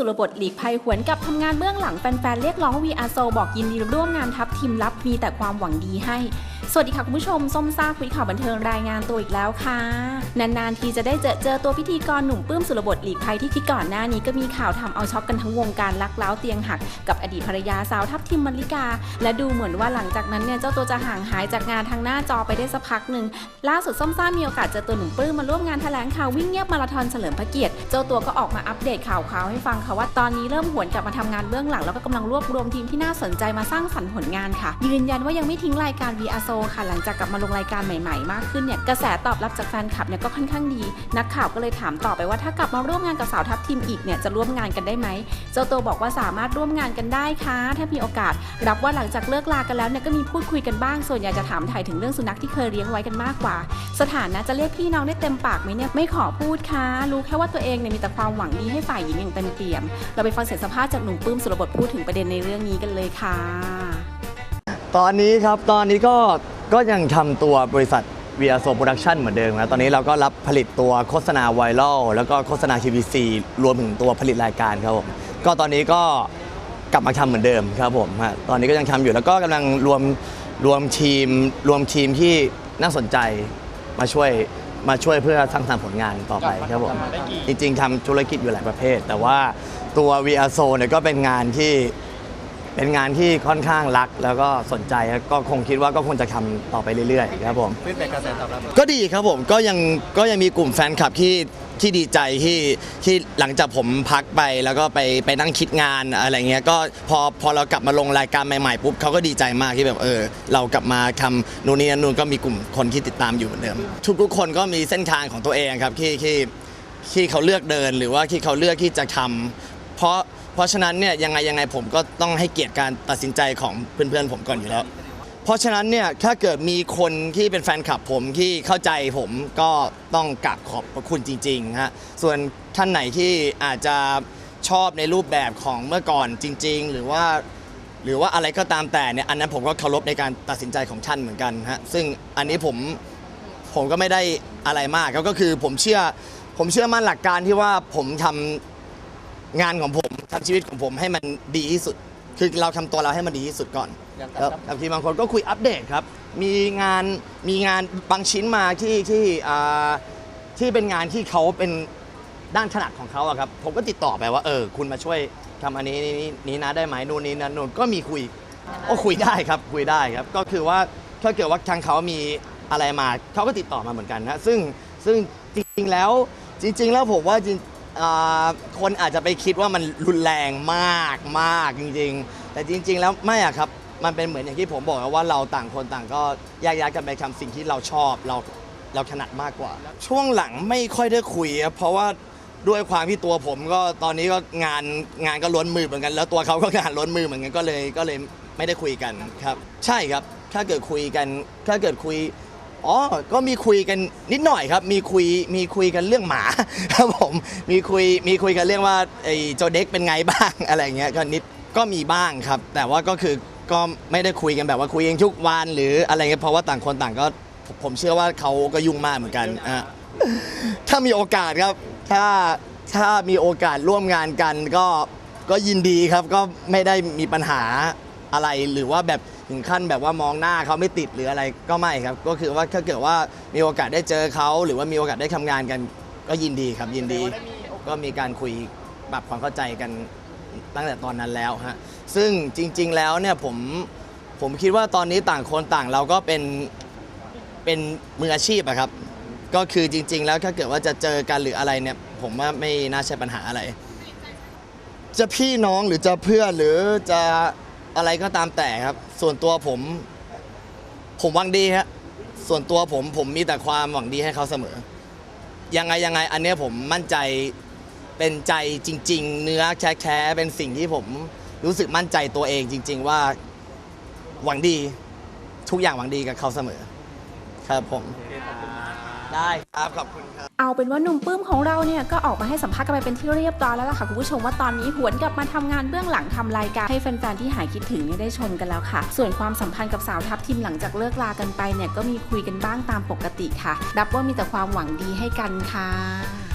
ุรบทหลีกภัยหวนกับทำงานเบื้องหลังแฟนๆ เรียกร้องวีอาโซบอกยินดีร่วมงานทัพทีมลับมีแต่ความหวังดีให้ สวัสดีค่ะคุณผู้ชม ส้มซ่าคุยข่าวบันเทิงรายงานตัวอีกแล้วค่ะ นานๆ ทีจะได้เจอเจอตัวพิธีกรหนุ่มปื้มสุรบทหลีกภัยที่ที่ก่อนหน้านี้ก็มีข่าวทำเอาช็อกกันทั้งวงการลักเล้าเตียงหัก กับอดีตภรรยาสาวทัพทิมมลิกา และดูเหมือนว่าหลังจากนั้นเนี่ยเจ้าตัวจะห่างหายจากงานทางหน้าจอไปได้สักพักหนึ่งล่าสุดส้มซ่ามีโอกาสเจอตัวหนุ่มปื้มมาร่วมงานแถลงข่าววิ่งเงียบมาราธอนเฉลิมพระเกียรติเจ้าตัวก็ออกมาอัปเดตข่าวคราวให้ฟังค่ะว่าตอนนี้เริ่มหวนกลับมาทำงานเบื้องหลังแล้วก็กำลังรวบรวมทีมที่น่าสนใจมาสร้างสรรค์ผลงานค่ะ ยืนยันว่ายังไม่ทิ้งรายการ v r s o ค่ะ หลังจากกลับมาลงรายการใหม่ๆ มากขึ้นเนี่ยกระแสตอบรับจากแฟนคลับเนี่ยก็ค่อนข้างดี นักข่าวก็เลยถามต่อไปว่าถ้ากลับมาร่วมงานกับสาวทัพทีมอีกเนี่ยจะร่วมงานกันได้ไหมเจ้าตัวบอกว่าสามารถร่วมงานกันได้ค่ะ ถ้ามีโอกาส รับว่าหลังจากเลิกลากันแล้วเนี่ยก็มีพูดคุยกันบ้างส่วนใหญ่จะถามถ่ายถึงเรื่องสุนัขที่เคยเลี้ยงไว้กันมากกว่า สถานะจะเรียกพี่น้องได้เต็มปากไหมเนี่ยไม่ขอพูดค่ะรู้แค่ว่าตัวเองเนี่ยมีแต่ความหวังดีให้ฝ่ายหญิงอย่างเต็มเปี่ยมเราไปฟังเสียงสัมภาษณ์จากหนุ่มปื้มสุรบทพูดถึงประเด็นในเรื่องนี้กันเลยค่ะ ตอนนี้ครับตอนนี้ก็ก็ยังทำตัวบริษัท v r s o Production เหมือนเดิมนะตอนนี้เราก็รับผลิตตัวโฆษณาไวรัลแล้วก็โฆษณา TVC รวมถึงตัวผลิตรายการครับผมก็ตอนนี้ก็กลับมาทำเหมือนเดิมครับผมฮะตอนนี้ก็ยังทำอยู่แล้วก็กำลังรวมรวมทีมรวมทีมที่น่าสนใจมาช่วย มาช่วยเพื่อสร้างสรรค์ผลงานต่อไปครับผมจริง ๆทำธุรกิจอยู่หลายประเภท แต่ว่าตัว v r s o เนี่ยก็เป็นงานที่เป็นงานที่ค่อนข้างรักแล้วก็สนใจครับก็คงคิดว่าก็คงจะทำต่อไปเรื่อยๆครับผมฟีดแบ็กกระแสตอบรับก็ดีครับผมก็ยังก็ยังมีกลุ่มแฟนคลับที่ ที่ดีใจที่ที่หลังจากผมพักไปแล้วก็ไปไปนั่งคิดงานอะไรเงี้ยก็พอพอเรากลับมาลงรายการใหม่ๆปุ๊บเขาก็ดีใจมากที่แบบเออ เรากลับมาทำนู่นนี่นั่นนู่นก็มีกลุ่มคนที่ติดตามอยู่เหมือนเดิมทุกๆคนก็มีเส้นทางของตัวเองครับที่ที่ที่เขาเลือกเดินหรือว่าที่เขาเลือกที่จะทำเพราะเพราะฉะนั้นเนี่ยยังไงยังไงผมก็ต้องให้เกียรติการตัดสินใจของเพื่อนๆผมก่อนอยู่แล้ว เพราะฉะนั้นเนี่ยถ้าเกิดมีคนที่เป็นแฟนคลับผมที่เข้าใจผมก็ต้องกราบขอบพระคุณจริงๆฮะส่วนท่านไหนที่อาจจะชอบในรูปแบบของเมื่อก่อนจริง ๆ หรือว่า หรือว่าอะไรก็ตามแต่เนี่ยอันนั้นผมก็เคารพในการตัดสินใจของท่านเหมือนกันฮะซึ่งอันนี้ผมผมก็ไม่ได้อะไรมากครับก็คือผมเชื่อผมเชื่อมั่นหลักการที่ว่าผมทำงานของผมทำชีวิตของผมให้มันดีที่สุด คือเราทำตัวเราให้มันดีที่สุดก่อนอย่างแล้วครับ บางทีบางคนก็คุยอัปเดตครับ มีงานมีงานบางชิ้นมาที่ที่อ่าที่เป็นงานที่เขาเป็นด้านถนัดของเขาอะครับผมก็ติดต่อไปว่าเออคุณมาช่วยทำอันนี้นี้นี้นี้นะได้ไหมนู่นนี่นั่นนู่นก็มีคุยโอ้คุยได้ครับคุยได้ครับ ก็คือว่าถ้าเกิดว่าทางเขามีอะไรมาเขาก็ติดต่อมาเหมือนกันนะซึ่งซึ่งจริงๆแล้วจริง ๆ แล้วผมว่าจริง อ่าคนอาจจะไปคิดว่ามันรุนแรงมากมากจริง ๆ แต่จริง ๆ แล้วไม่อะครับ มันเป็นเหมือนอย่างที่ผมบอกว่าเราต่างคนต่างก็แยกย้ายกันไปทำสิ่งที่เราชอบเราเราถนัดมากกว่า ช่วงหลังไม่ค่อยได้คุยครับเพราะว่าด้วยความที่ตัวผมก็ตอนนี้ก็งานงานก็ล้นมือเหมือนกัน แล้วตัวเขาก็งานล้นมือเหมือนกันก็เลยก็เลยไม่ได้คุยกันครับ ใช่ครับถ้าเกิดคุยกันถ้าเกิดคุย อ๋อ ก็มีคุยกันนิดหน่อยครับ มีคุยมีคุยกันเรื่องหมาครับผม มีคุยมีคุยกันเรื่องว่าไอ้เจ้าเด็กเป็นไงบ้างอะไรอย่างเงี้ยก็นิดก็มีบ้างครับ แต่ว่าก็คือก็ไม่ได้คุยกันแบบว่าคุยเองทุกวันหรืออะไรเงี้ยเพราะว่าต่างคนต่างก็ผมผมเชื่อว่าเขาก็ยุ่งมากเหมือนกันอะถ้ามีโอกาสครับ ถ้าถ้ามีโอกาสร่วมงานกันก็ก็ยินดีครับก็ไม่ได้มีปัญหา อะไรหรือว่าแบบถึงขั้นแบบว่ามองหน้าเขาไม่ติดหรืออะไรก็ไม่ครับ ก็คือว่าถ้าเกิดว่ามีโอกาสได้เจอเขาหรือว่ามีโอกาสได้ทำงานกันก็ยินดีครับยินดี ก็มีการคุยปรับความเข้าใจกันตั้งแต่ตอนนั้นแล้วฮะซึ่งจริง ๆ แล้วเนี่ยผมผมคิดว่าตอนนี้ต่างคนต่างเราก็เป็นเป็นมืออาชีพอะครับ ก็คือจริง ๆ แล้วถ้าเกิดว่าจะเจอกันหรืออะไรเนี่ย ผมว่าไม่น่าใช่ปัญหาอะไร จะพี่น้องหรือจะเพื่อนหรือจะ อะไรก็ตามแต่ครับ ส่วนตัวผม ผมหวังดีครับส่วนตัวผมผมมีแต่ความหวังดีให้เขาเสมอ ยังไงยังไง อันเนี้ยผมมั่นใจเป็นใจจริง ๆ เนื้อแท้ๆเป็นสิ่งที่ผมรู้สึกมั่นใจตัวเองจริง ๆ ว่าหวังดีทุกอย่างหวังดีกับเขาเสมอ ครับผม ได้ครับขอบคุณครับ เอาเป็นว่าหนุ่มปื้มของเราเนี่ยก็ออกมาให้สัมภาษณ์กันไปเป็นที่เรียบร้อยแล้วล่ะค่ะคุณผู้ชมว่าตอนนี้หวนกลับมาทำงานเบื้องหลังทำรายการให้แฟนๆที่หายคิดถึงเนี่ยได้ชมกันแล้วค่ะ ส่วนความสัมพันธ์กับสาวทัพทีมหลังจากเลิกลากันไปเนี่ยก็มีคุยกันบ้างตามปกติค่ะ รับว่ามีแต่ความหวังดีให้กันค่ะ